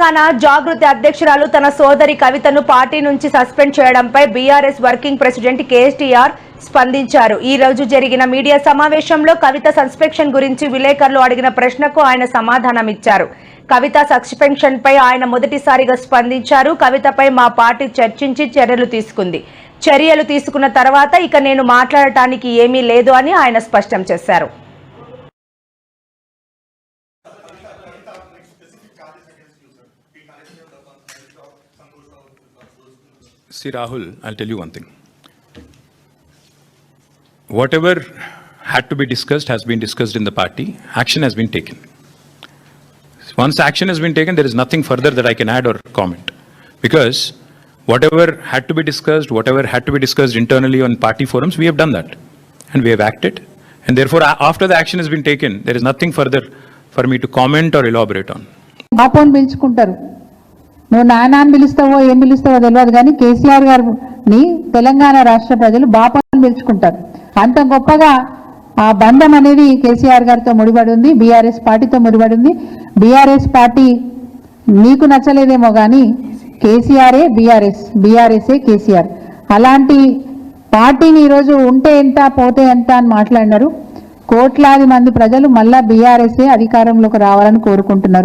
తెలంగాణ జాగృతి అధ్యక్షురాలు తన సోదరి కవితను పార్టీ నుంచి సస్పెండ్ చేయడంపై బీఆర్ఎస్ వర్కింగ్ ప్రెసిడెంట్ కేటీఆర్ స్పందించారు. ఈ రోజు జరిగిన మీడియా సమావేశంలో కవిత సస్పెన్షన్ గురించి విలేకరులు అడిగిన ప్రశ్నకు ఆయన సమాధానమిచ్చారు. కవిత సస్పెన్షన్ పై ఆయన మొదటిసారిగా స్పందించారు. కవితపై మా పార్టీ చర్చించి చర్యలు తీసుకుంది. చర్యలు తీసుకున్న తర్వాత ఇక నేను మాట్లాడటానికి ఏమీ లేదు అని ఆయన స్పష్టం చేశారు. See, Rahul, I'll tell you one thing. Whatever had to be discussed has been discussed in the party. Action has been taken. Once action has been taken, there is nothing further that I can add or comment. Because whatever had to be discussed, whatever had to be discussed internally on party forums, we have done that. And we have acted. And therefore, a- after the action has been taken, there is nothing further for me to comment or elaborate on. బాపోని పిలుచుకుంటారు నువ్వు నాన్న అని పిలుస్తావో ఏం పిలుస్తావో తెలియదు కానీ కేసీఆర్ గారిని తెలంగాణ రాష్ట్ర ప్రజలు బాపోని పిలుచుకుంటారు. అంత గొప్పగా ఆ బంధం అనేది కేసీఆర్ గారితో ముడిపడి ఉంది బీఆర్ఎస్ పార్టీతో ముడిపడి ఉంది బీఆర్ఎస్ పార్టీ నీకు నచ్చలేదేమో కానీ కేసీఆర్ఏ బీఆర్ఎస్ బీఆర్ఎస్ఏ కేసీఆర్. అలాంటి పార్టీని ఈరోజు ఉంటే ఎంత పోతే ఎంత అని మాట్లాడినారు. కోట్లాది మంది ప్రజలు మళ్ళా బీఆర్ఎస్ఏ అధికారంలోకి రావాలని కోరుకుంటున్నారు.